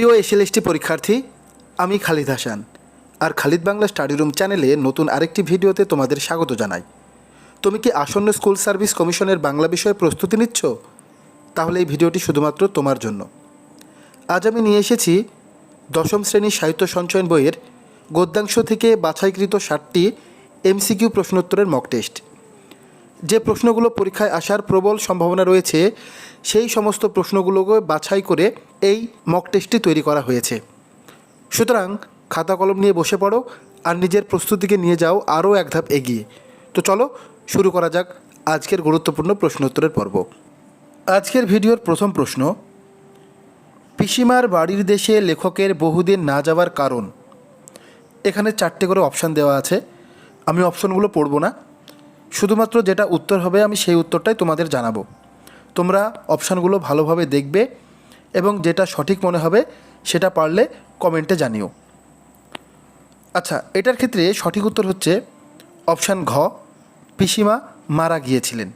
প্রিয় এসএলএসটি পরীক্ষার্থী, আমি খালিদ হাসান। আর খালিদ বাংলা স্টাডি রুম চ্যানেলে নতুন আরেকটি ভিডিওতে তোমাদের স্বাগত জানাই। তুমি কি আসন্ন স্কুল সার্ভিস কমিশনের বাংলা বিষয়ে প্রস্তুতি নিচ্ছ? তাহলে এই ভিডিওটি শুধুমাত্র তোমার জন্য। আজ আমি নিয়ে এসেছি দশম শ্রেণির সাহিত্য সঞ্চয়ন বইয়ের গদ্যাংশ থেকে বাছাইকৃত ষাটটি এমসিকিউ প্রশ্নোত্তরের মক টেস্ট যে প্রশ্নগুলো পরীক্ষায় আসার প্রবল সম্ভাবনা রয়েছে সেই সমস্ত প্রশ্নগুলোকে বাছাই করে এই মক টেস্টটি তৈরি করা হয়েছে। সুতরাং খাতা কলম নিয়ে বসে পড়ো আর নিজের প্রস্তুতিকে নিয়ে যাও আরও এক ধাপ এগিয়ে। তো চলো শুরু করা যাক আজকের গুরুত্বপূর্ণ প্রশ্নোত্তরের পর্ব। আজকের ভিডিওর প্রথম প্রশ্ন, পিসিমার বাড়ির দেশে লেখকের বহুদিন না যাওয়ার কারণ। এখানে চারটে করে অপশান দেওয়া আছে। আমি অপশনগুলো পড়ব না। শুধুমাত্র যেটা উত্তর হবে আমি সেই উত্তরটাই তোমাদের জানাব। তোমরা অপশানগুলো ভালোভাবে দেখবে এবং যেটা সঠিক মনে হবে সেটা পারলে কমেন্টে জানিও। আচ্ছা এটার ক্ষেত্রে সঠিক উত্তর হচ্ছে অপশান ঘ, পিসিমা মারা গিয়েছিলেন।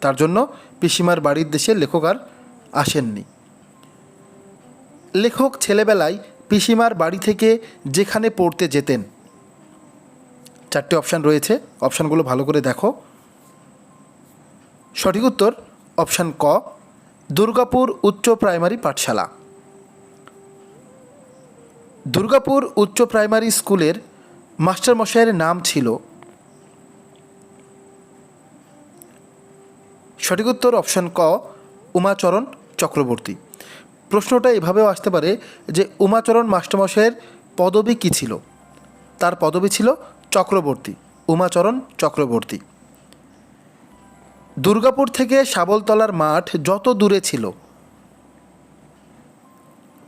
তার জন্য পিসিমার বাড়ির দেশে লেখক আর আসেননি। লেখক ছেলেবেলায় পিসিমার বাড়ি থেকে যেখানে পড়তে যেতেন। চারটে অপশান রয়েছে, অপশানগুলো ভালো করে দেখো। সঠিক উত্তর অপশান ক, দুর্গাপুর উচ্চ প্রাইমারি পাঠশালা। দুর্গাপুর উচ্চ প্রাইমারি স্কুলের মাস্টারমশাইয়ের নাম ছিল। সঠিক উত্তর অপশান ক, উমাচরণ চক্রবর্তী। প্রশ্নটা এভাবেও আসতে পারে যে উমাচরণ মাস্টারমশাইয়ের পদবী কী ছিল? তার পদবী ছিল চক্রবর্তী, উমাচরণ চক্রবর্তী। দুর্গাপুর থেকে শাবলতলার মাঠ যত দূরে ছিল।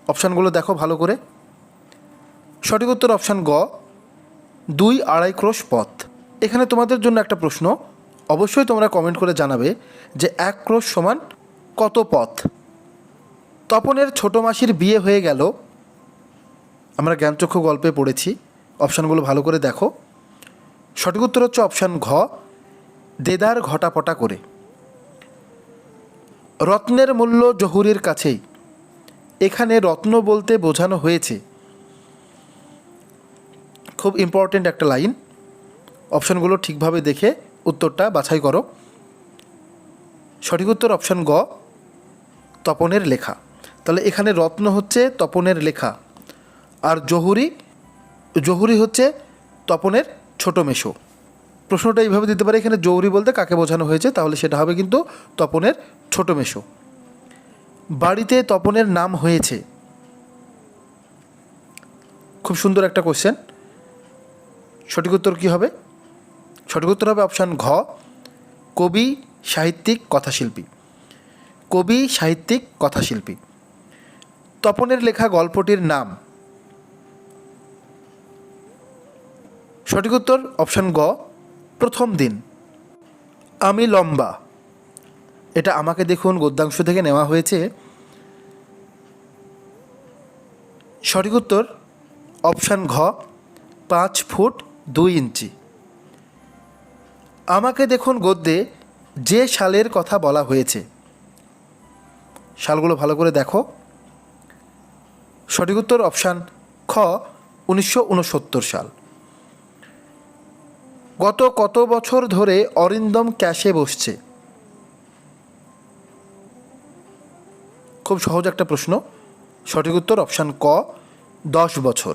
অপশানগুলো দেখো ভালো করে। সঠিক উত্তর অপশান গ, দুই আড়াই ক্রোশ পথ। এখানে তোমাদের জন্য একটা প্রশ্ন, অবশ্যই তোমরা কমেন্ট করে জানাবে যে এক ক্রোশ সমান কত পথ। তপনের ছোট মাসির বিয়ে হয়ে গেল। আমরা জ্ঞানচক্ষু গল্পে পড়েছি। অপশানগুলো ভালো করে দেখো। সঠিক উত্তর হচ্ছে অপশান ঘ দেদার ঘটাপটা করে। রত্নের মূল্য জহুরির কাছেই। এখানে রত্ন বলতে বোঝানো হয়েছে। খুব ইম্পর্টেন্ট একটা লাইন অপশানগুলো ঠিকভাবে দেখে উত্তরটা বাছাই করো। সঠিক উত্তর অপশান গ, তপনের লেখা। তাহলে এখানে রত্ন হচ্ছে তপনের লেখা। আর জহুরি জহুরি হচ্ছে তপনের ছোট মেশো প্রশ্নটা এইভাবে দিতে পারে, এখানে জৌরি বলতে কাকে বোঝানো হয়েছে, তাহলে সেটা হবে কিন্তু তপনের ছোট মেশো বাড়িতে তপনের নাম হয়েছে। খুব সুন্দর একটা কোশ্চেন সঠিক উত্তর কী হবে? সঠিক উত্তর হবে অপশান ঘ, কবি সাহিত্যিক কথাশিল্পী। কবি সাহিত্যিক কথাশিল্পী। তপনের লেখা গল্পটির নাম। সঠিক উত্তর অপশান গ প্রথম দিন। আমি লম্বা। এটা আমাকে দেখুন গদ্যাংশ থেকে নেওয়া হয়েছে। সঠিক উত্তর, অপশান ঘ, পাঁচ ফুট দুই ইঞ্চি। আমাকে দেখুন গদ্যে যে সালের কথা বলা হয়েছে। সালগুলো ভালো করে দেখো। সঠিক উত্তর, অপশান খ, উনিশশো উনসত্তর সাল। গত কত বছর ধরে অরিন্দম ক্যাশে বসছে? খুব সহজ একটা প্রশ্ন। সঠিক উত্তর অপশান ক, দশ বছর।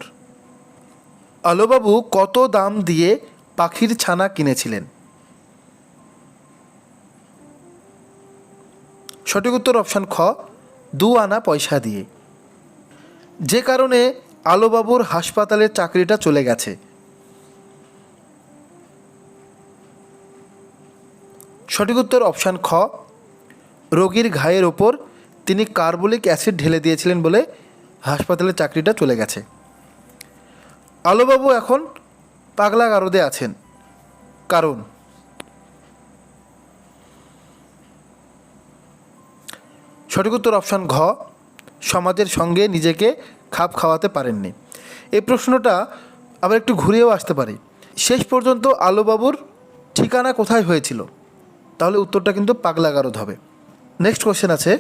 আলোবাবু কত দাম দিয়ে পাখির ছানা কিনেছিলেন? সঠিক উত্তর অপশান খ, দু আনা পয়সা দিয়ে। যে কারণে আলোবাবুর হাসপাতালের চাকরিটা চলে গেছে। সঠিক উত্তর অপশান খ, রোগীর ঘায়ের ওপর তিনি কার্বলিক অ্যাসিড ঢেলে দিয়েছিলেন বলে হাসপাতালের চাকরিটা চলে গেছে। আলোবাবু এখন পাগলা গারদে আছেন। কারণ? সঠিক উত্তর অপশান ঘ, সমাজের সঙ্গে নিজেকে খাপ খাওয়াতে পারেননি। এই প্রশ্নটা আবার একটু ঘুরেও আসতে পারে। শেষ পর্যন্ত আলোবাবুর ঠিকানা কোথায় হয়েছিল? তাহলে উত্তরটা কিন্তু পাগলা গারদ হবে। নেক্সট কোশ্চেন আছে।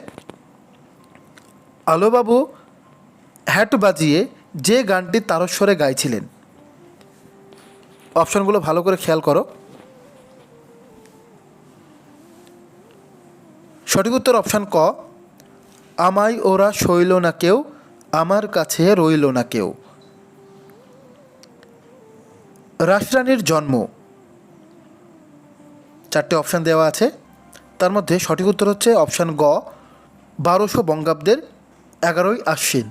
আলোবাবু হ্যাট বাজিয়ে যে গানটি তারস্বরে গাইছিলেন? অপশনগুলো ভালো করে খেয়াল করো। সঠিক উত্তর অপশান ক, আমায় ওরা সইল না কেউ, আমার কাছে রইল না কেউ। রাসরানীর জন্ম। চারটে অপশান দেওয়া আছে। তার মধ্যে সঠিক উত্তর হচ্ছে অপশান গ, বারোশো বঙ্গাব্দের এগারোই আশ্বিন।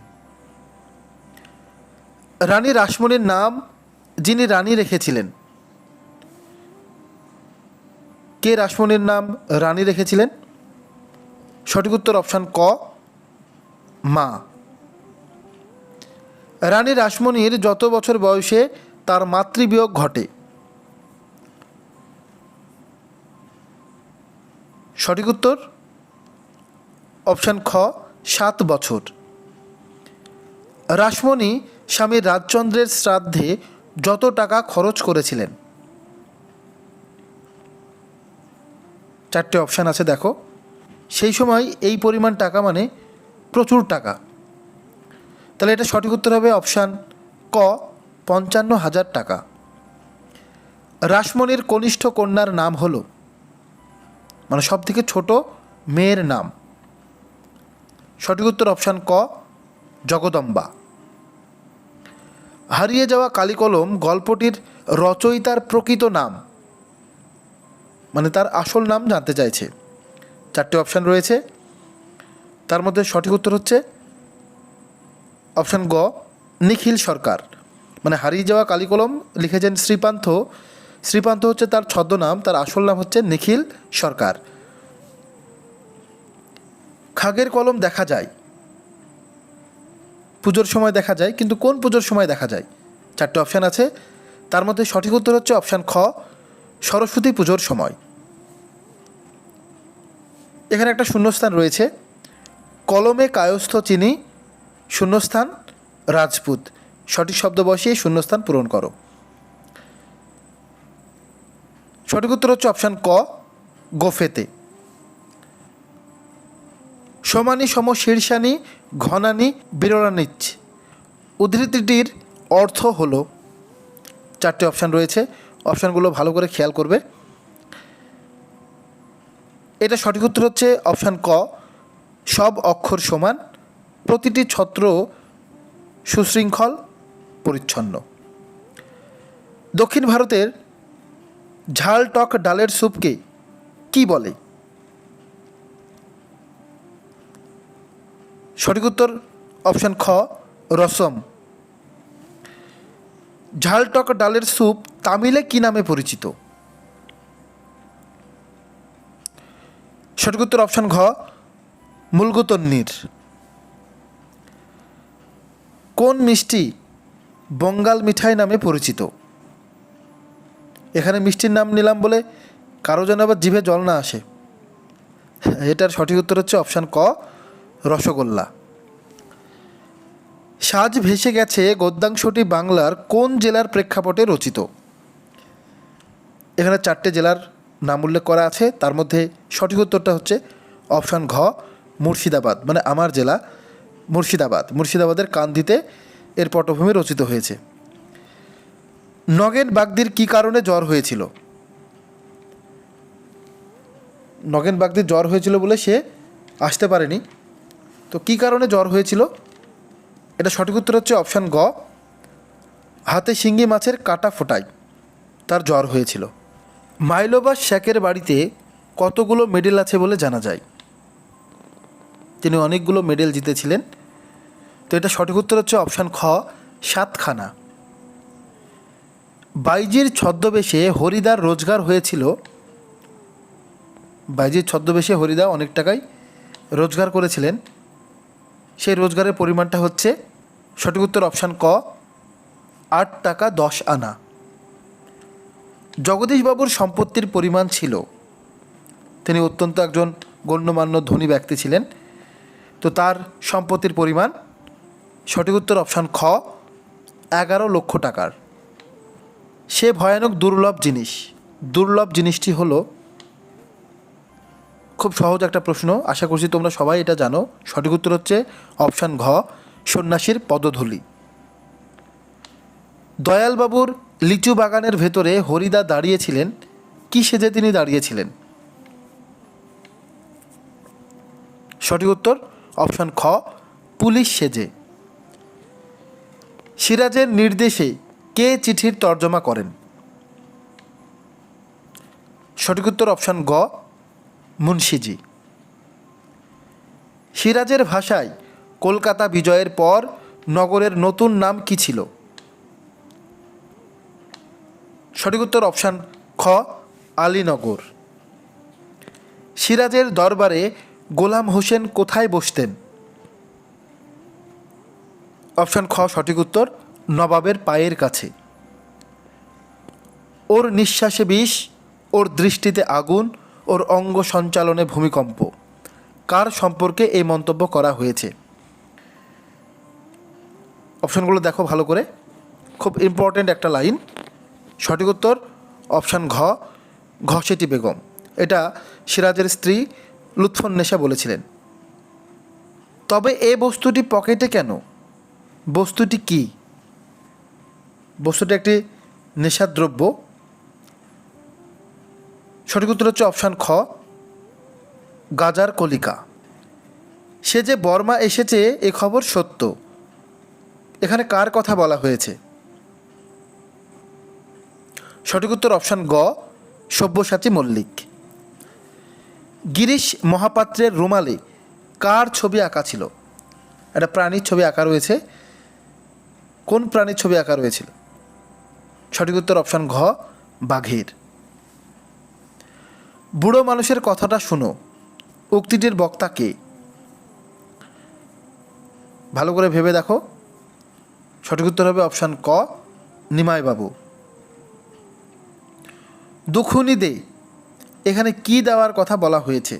রানী রাসমণির নাম যিনি রানী রেখেছিলেন, কে রাসমণির নাম রানী রেখেছিলেন? সঠিক উত্তর অপশান ক, মা। রানী রাসমণির যত বছর বয়সে তার মাতৃবিয়োগ ঘটে। সঠিক উত্তর? অপশান খ, সাত বছর। রাসমণি স্বামী রাজচন্দ্রের শ্রাদ্ধে যত টাকা খরচ করেছিলেন? চারটে অপশান আছে, দেখো। সেই সময় এই পরিমাণ টাকা মানে প্রচুর টাকা। তাহলে এটা সঠিক উত্তর হবে অপশান ক, পঞ্চান্ন হাজার টাকা। রাসমণির কনিষ্ঠ কন্যার নাম হলো মানে সব থেকে ছোট মেয়ের নাম। সঠিক উত্তর অপশান ক, জগদম্বা। হারিয়ে যাওয়া কালিকলম গল্পটির রচয়িতার প্রকৃত নাম মানে তার আসল নাম জানতে চাইছে। চারটে অপশান রয়েছে। তার মধ্যে সঠিক উত্তর হচ্ছে অপশান গ, নিখিল সরকার। মানে হারিয়ে যাওয়া কালিকলম লিখেছেন শ্রীপান্থ শ্রীপান্থ হচ্ছে তার ছদ্মনাম, তার আসল নাম হচ্ছে নিখিল সরকার। খাগের কলম দেখা যায়। পুজোর সময় দেখা যায়, কিন্তু কোন পুজোর সময় দেখা যায়? চারটে অপশান আছে। তার মধ্যে সঠিক উত্তর হচ্ছে অপশান খ, সরস্বতী পুজোর সময়। এখানে একটা শূন্যস্থান রয়েছে। কলমে কায়স্থ চিনি, শূন্যস্থান রাজপুত। সঠিক শব্দ বসিয়ে শূন্যস্থান পূরণ করো। সঠিক উত্তর হচ্ছে অপশান ক, গোফেতে। সমানি সম শীর্ষানি ঘনানি বিরলানিচ উদ্ধৃতিটির অর্থ হলো, চারটে অপশান রয়েছে অপশানগুলো ভালো করে খেয়াল করবে। এটা সঠিক উত্তর হচ্ছে অপশান ক, সব অক্ষর সমান, প্রতিটি ছত্র সুশৃঙ্খল, পরিচ্ছন্ন। দক্ষিণ ভারতের ঝাল টক ডালের স্যুপকে কি বলে? সঠিক উত্তর অপশান খ, রসম। ঝাল টক ডালের স্যুপ তামিলে কি নামে পরিচিত? সঠিক উত্তর অপশান ঘ মুলগুতন্নির কোন মিষ্টি বঙ্গাল মিঠাই নামে পরিচিত? এখানে মিষ্টির নাম নিলাম বলে কারও যেন আবার জিভে জল না আসে। এটার সঠিক উত্তর হচ্ছে অপশান ক, রসগোল্লা। সাজ ভেসে গেছে গদ্যাংশটি বাংলার কোন জেলার প্রেক্ষাপটে রচিত? এখানে চারটে জেলার নাম উল্লেখ করা আছে, তার মধ্যে সঠিক উত্তরটা হচ্ছে অপশান ঘ, মুর্শিদাবাদ মানে আমার জেলা মুর্শিদাবাদ। মুর্শিদাবাদের কান্দিতে এর পটভূমি রচিত হয়েছে। নগেন বাগদির কী কারণে জ্বর হয়েছিল? নগেন বাগদির জ্বর হয়েছিল বলে সে আসতে পারেনি। তো কী কারণে জ্বর হয়েছিল? এটা সঠিক উত্তর হচ্ছে অপশান গ। হাতে শিঙ্গি মাছের কাটা ফোটায় তার জ্বর হয়েছিল। মাইলোবাস শেখের বাড়িতে কতগুলো মেডেল আছে বলে জানা যায়? তিনি অনেকগুলো মেডেল জিতেছিলেন। তো এটা সঠিক উত্তর হচ্ছে অপশান খ, সাতখানা। বাইজির ছদ্মবেশে হরিদার রোজগার হয়েছিল। বাইজির ছদ্মবেশে হরিদা অনেক টাকাই রোজগার করেছিলেন। সেই রোজগারের পরিমাণটা হচ্ছে সঠিক উত্তর অপশান ক, আট টাকা দশ আনা। জগদীশবাবুর সম্পত্তির পরিমাণ ছিল। তিনি অত্যন্ত একজন গণ্যমান্য ধনী ব্যক্তি ছিলেন। তো তার সম্পত্তির পরিমাণ সঠিক উত্তর অপশান খ, এগারো লক্ষ টাকার। সে ভয়ানক দুর্লভ জিনিস। দুর্লভ জিনিসটি হলো, খুব সহজ একটা প্রশ্ন, আশা করছি তোমরা সবাই এটা জানো। সঠিক উত্তর হচ্ছে অপশান ঘ, সন্ন্যাসীর পদধূলি। দয়ালবাবুর লিচু বাগানের ভেতরে হরিদা দাঁড়িয়েছিলেন। কি সেজে তিনি দাঁড়িয়েছিলেন? সঠিক উত্তর, অপশন খ, পুলিশ সেজে। সিরাজের নির্দেশে কে চিঠির তর্জমা করেন? সঠিক উত্তর অপশন গ, মুন্সিজি। সিরাজের ভাষায়, কলকাতা বিজয়ের পর নগরের নতুন নাম কি ছিল? সঠিক উত্তর অপশান খ, আলীনগর। সিরাজের দরবারে গোলাম হোসেন কোথায় বসতেন? অপশান খ, সঠিক উত্তর নবাবের পায়ের কাছে। ওর নিঃশ্বাসে বিষ, ওর দৃষ্টিতে আগুন, ওর অঙ্গ সঞ্চালনে ভূমিকম্প। কার সম্পর্কে এই মন্তব্য করা হয়েছে? অপশানগুলো দেখো ভালো করে। খুব ইম্পর্ট্যান্ট একটা লাইন। সঠিক উত্তর, অপশান ঘ ঘসেটি বেগম। এটা সিরাজের স্ত্রী লুৎফন্নেসা বলেছিলেন। তবে এ বস্তুটি পকেটে কেন? বস্তুটি কি? বস্তুটি একটি নেশাদ্রব্য। সঠিক উত্তর হচ্ছে অপশান খ, গাজার কলিকা। সে যে বর্মা এসেছে, এ খবর সত্য। এখানে কার কথা বলা হয়েছে? সঠিক উত্তর অপশান গ, সব্যসাচী মল্লিক। গিরিশ মহাপাত্রের রুমালে কার ছবি আঁকা ছিল? একটা প্রাণীর ছবি আঁকা রয়েছে। কোন প্রাণীর ছবি আঁকা রয়েছিল? সঠিক উত্তর অপশান ঘ, বাঘের। বুড়ো মানুষের কথাটা শুনো। উক্তিটির বক্তা কে? ভালো করে ভেবে দেখো। সঠিক উত্তর হবে অপশান ক, নিমাইবাবু। দুখুনি দে, এখানে কি দেওয়ার কথা বলা হয়েছে?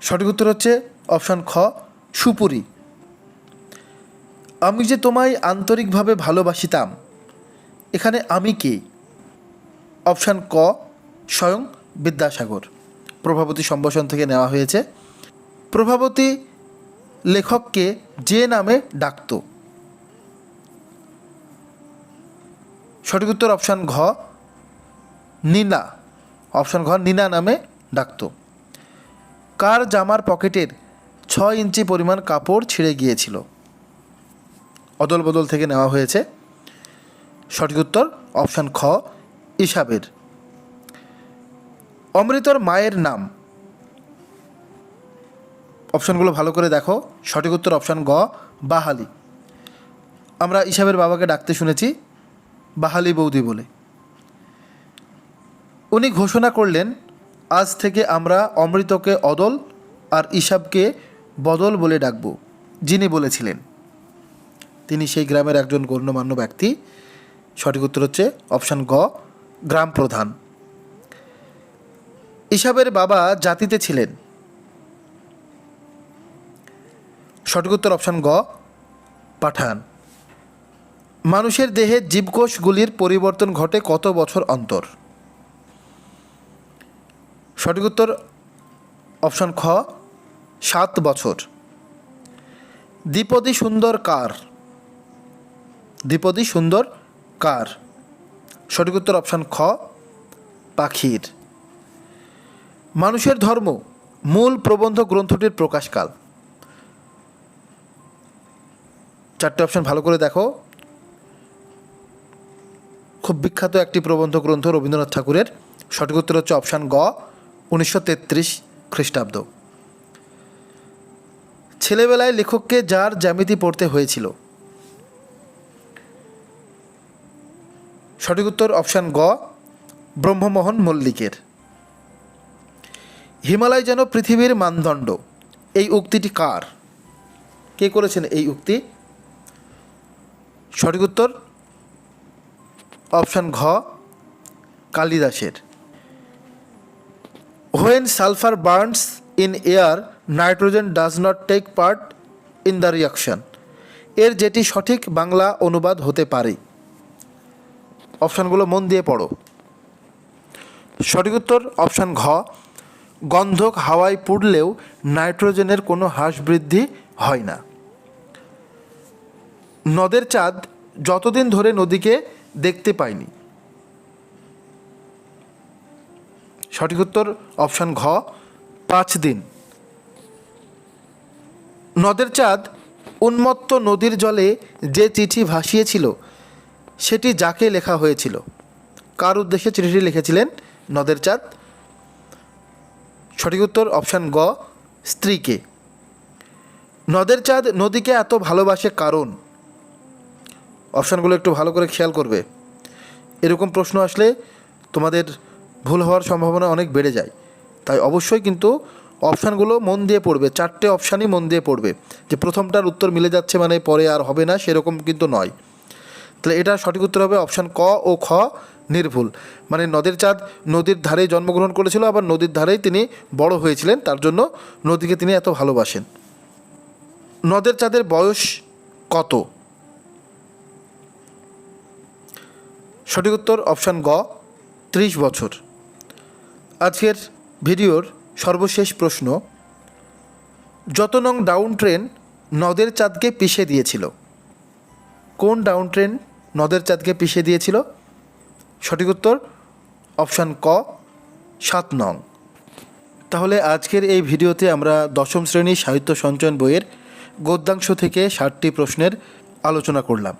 সঠিক উত্তর হচ্ছে অপশান খ, সুপুরি। আমি যে তোমায় আন্তরিকভাবে ভালোবাসিতাম, এখানে আমি কে? অপশান ক, স্বয়ং বিদ্যাসাগর। প্রভাবতী সম্ভাষণ থেকে নেওয়া হয়েছে। প্রভাবতী লেখককে যে নামে ডাকত? সঠিক উত্তর অপশান ঘ, নীনা। অপশান ঘ, নীনা নামে ডাকত। কার জামার পকেটের ছয় ইঞ্চি পরিমাণ কাপড় ছিঁড়ে গিয়েছিল? অদল বদল থেকে নেওয়া হয়েছে। সঠিক উত্তর, অপশান খ, ইসাবের। অমৃতর মায়ের নাম। অপশানগুলো ভালো করে দেখো। সঠিক উত্তর, অপশান গ, বাহালি। আমরা ইসাবের বাবাকে ডাকতে শুনেছি, বাহালি বৌদি বলে। উনি ঘোষণা করলেন, আজ থেকে আমরা অমৃতকে অদল আর ইসাবকে বদল বলে ডাকব, যিনি বলেছিলেন। তিনি সেই গ্রামের একজন গণ্যমান্য ব্যক্তি। সঠিক উত্তর হচ্ছে অপশান গ, গ্রাম প্রধান। ইসাবের বাবা জাতিতে ছিলেন। সঠিক উত্তর অপশান গ, পাঠান। মানুষের দেহে জীবকোষগুলির পরিবর্তন ঘটে কত বছর অন্তর? সঠিক উত্তর অপশান খ, সাত বছর। দ্বিপদী সুন্দর কার? দ্বিপদী সুন্দর কার? সঠিক উত্তর অপশান খ, পাখির। মানুষের ধর্ম, মূল প্রবন্ধ গ্রন্থটির প্রকাশকাল। চারটে অপশান ভালো করে দেখো। খুব বিখ্যাত একটি প্রবন্ধ গ্রন্থ রবীন্দ্রনাথ ঠাকুরের। সঠিক উত্তর হচ্ছে অপশান গ, উনিশশো তেত্রিশ খ্রিস্টাব্দ। ছেলেবেলায় লেখককে যার জ্যামিতি পড়তে হয়েছিল সঠিক উত্তর অপশান গ, ব্রহ্মমোহন মল্লিকের। হিমালয় যেন পৃথিবীর মানদণ্ড, এই উক্তিটি কার? কে করেছেন এই উক্তি? সঠিক উত্তর অপশান ঘ, কালিদাসের। When sulphur burns in air nitrogen does not take part in the reaction এর যেটি সঠিক বাংলা অনুবাদ হতে পারে। অপশানগুলো মন দিয়ে পড়ো। সঠিক উত্তর, অপশান ঘ, গন্ধক হাওয়ায় পুড়লেও নাইট্রোজেনের কোনো হ্রাস বৃদ্ধি হয় না। নদের চাঁদ যতদিন ধরে নদীকে দেখতে পায়নি। সঠিক উত্তর, অপশান ঘ, পাঁচ দিন। নদের চাঁদ উন্মত্ত নদীর জলে যে চিঠি ভাসিয়েছিল সেটি যাকে লেখা হয়েছিল। কার উদ্দেশ্যে চিঠিটি লিখেছিলেন? নদের চাঁদ। সঠিক উত্তর অপশান গ, স্ত্রীকে। নদের চাঁদ নদীকে এত ভালোবাসে কারণ? অপশানগুলো একটু ভালো করে খেয়াল করবে। এরকম প্রশ্ন আসলে তোমাদের ভুল হওয়ার সম্ভাবনা অনেক বেড়ে যায়। তাই অবশ্যই কিন্তু অপশানগুলো মন দিয়ে পড়বে। চারটে অপশানই মন দিয়ে পড়বে। যে প্রথমটার উত্তর মিলে যাচ্ছে মানে পরে আর হবে না সেরকম কিন্তু নয়। তাহলে এটা সঠিক উত্তর হবে অপশান ক ও খ নির্ভুল। মানে নদের চাঁদ নদীর ধারে জন্মগ্রহণ করেছিল, আবার নদীর ধারেই তিনি বড় হয়েছিলেন, তার জন্য নদীকে তিনি এত ভালোবাসেন। নদের চাঁদের বয়স কত? সঠিক উত্তর অপশান গ, ত্রিশ বছর। আজকের ভিডিওর সর্বশেষ প্রশ্ন, যত নং ডাউন ট্রেন নদের চাঁদকে পিষে দিয়েছিল, কোন ডাউন ট্রেন নদের চাঁদকে পিষে দিয়েছিল। সঠিক উত্তর, অপশান ক, সাত নং। তাহলে আজকের এই ভিডিওতে আমরা দশম শ্রেণি সাহিত্য সঞ্চয়ন বইয়ের গদ্যাংশ থেকে ষাটটি প্রশ্নের আলোচনা করলাম।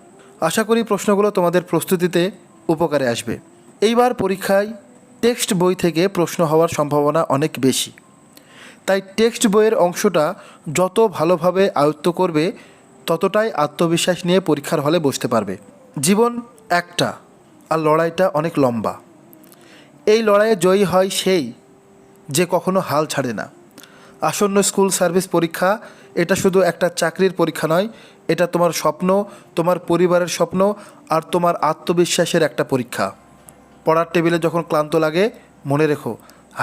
আশা করি প্রশ্নগুলো তোমাদের প্রস্তুতিতে উপকারে আসবে। এইবার পরীক্ষায় টেক্সট বই থেকে প্রশ্ন হওয়ার সম্ভাবনা অনেক বেশি। তাই টেক্সট বইয়ের অংশটা যত ভালোভাবে আয়ত্ত করবে, ততটাই আত্মবিশ্বাস নিয়ে পরীক্ষার হলে বসতে পারবে। জীবন একটা, আর লড়াইটা অনেক লম্বা। এই লড়াইয়ে জয়ী হয় সেই যে কখনো হাল ছাড়ে না। আসন্ন স্কুল সার্ভিস পরীক্ষা, এটা শুধু একটা চাকরির পরীক্ষা নয়, এটা তোমার স্বপ্ন, তোমার পরিবারের স্বপ্ন, আর তোমার আত্মবিশ্বাসের একটা পরীক্ষা। পড়ার টেবিলে যখন ক্লান্ত লাগে, মনে রেখো,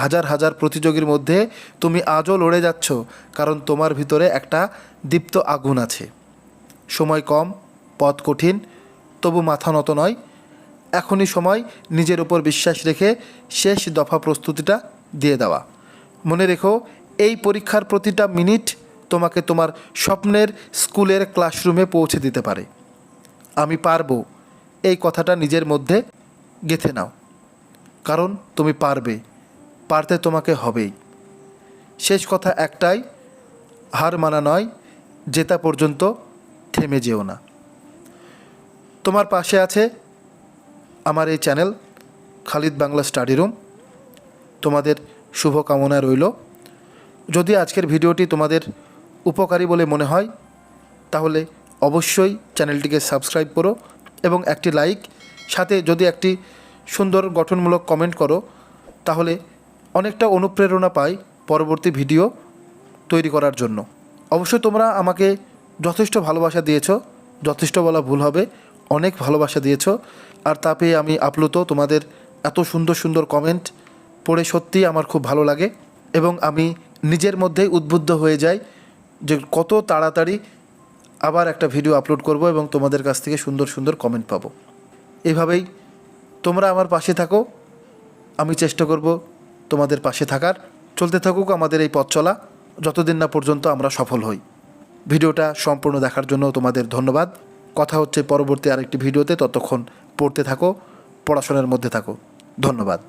হাজার হাজার প্রতিযোগীর মধ্যে তুমি আজও লড়ে যাচ্ছ, কারণ তোমার ভিতরে একটা দীপ্ত আগুন আছে। সময় কম, পথ কঠিন তবু মাথা নত নয়। এখনই সময় নিজের উপর বিশ্বাস রেখে শেষ দফা প্রস্তুতিটা দিয়ে দেওয়া। মনে রেখো, এই পরীক্ষার প্রতিটা মিনিট তোমাকে তোমার স্বপ্নের স্কুলের ক্লাসরুমে পৌঁছে দিতে পারে। আমি পারব এই কথাটা নিজের মধ্যে গেঁথে নাও। কারণ তুমি পারবে, পারতে তোমাকে হবেই। শেষ কথা একটাই, হার মানা নয়, জেতা পর্যন্ত থেমে যেও না। তোমার পাশে আছে আমার এই channel, Khalid Bangla study room. তোমাদের শুভকামনা রইল। যদি আজকের ভিডিওটি তোমাদের উপকারী বলে মনে হয়, তাহলে অবশ্যই চ্যানেলটিকে সাবস্ক্রাইব করো এবং একটি লাইক, সাথে যদি একটি সুন্দর গঠনমূলক কমেন্ট করো, তাহলে অনেকটা অনুপ্রেরণা পাই পরবর্তী ভিডিও তৈরি করার জন্য। অবশ্যই তোমরা আমাকে যথেষ্ট ভালোবাসা দিয়েছ, যথেষ্ট বলা ভুল হবে। অনেক ভালোবাসা দিয়েছ। আর তা পেয়ে আমি আপ্লুত তোমাদের এত সুন্দর সুন্দর কমেন্ট পড়ে সত্যিই আমার খুব ভালো লাগে এবং আমি নিজের মধ্যেই উদ্বুদ্ধ হয়ে যাই যে কত তাড়াতাড়ি আবার একটা ভিডিও আপলোড করব এবং তোমাদের কাছ থেকে সুন্দর সুন্দর কমেন্ট পাবো। এভাবেই তোমরা আমার পাশে থাকো। আমি চেষ্টা করব তোমাদের পাশে থাকার। চলতে থাকুক আমাদের এই পথ চলা। যতদিন না পর্যন্ত আমরা সফল হই। ভিডিওটা সম্পূর্ণ দেখার জন্য তোমাদের ধন্যবাদ। কথা হচ্ছে পরবর্তী আরেকটি ভিডিওতে ততক্ষণ পড়তে থাকো পড়াশোনার মধ্যে থাকো। ধন্যবাদ।